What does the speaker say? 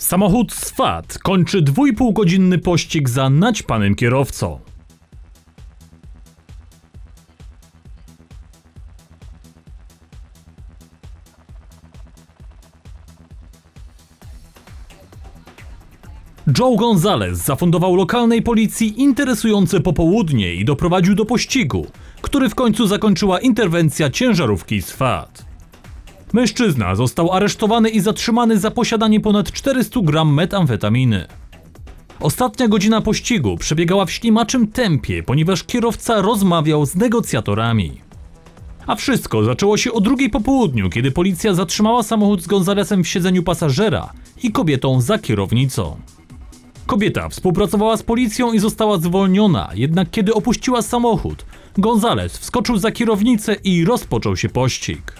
Samochód SWAT kończy dwójpółgodzinny pościg za naćpanym kierowcą. Joe Gonzalez zafundował lokalnej policji interesujące popołudnie i doprowadził do pościgu, który w końcu zakończyła interwencja ciężarówki SWAT. Mężczyzna został aresztowany i zatrzymany za posiadanie ponad 400 gram metamfetaminy. Ostatnia godzina pościgu przebiegała w ślimaczym tempie, ponieważ kierowca rozmawiał z negocjatorami. A wszystko zaczęło się o drugiej po południu, kiedy policja zatrzymała samochód z Gonzalesem w siedzeniu pasażera i kobietą za kierownicą. Kobieta współpracowała z policją i została zwolniona, jednak kiedy opuściła samochód, Gonzales wskoczył za kierownicę i rozpoczął się pościg.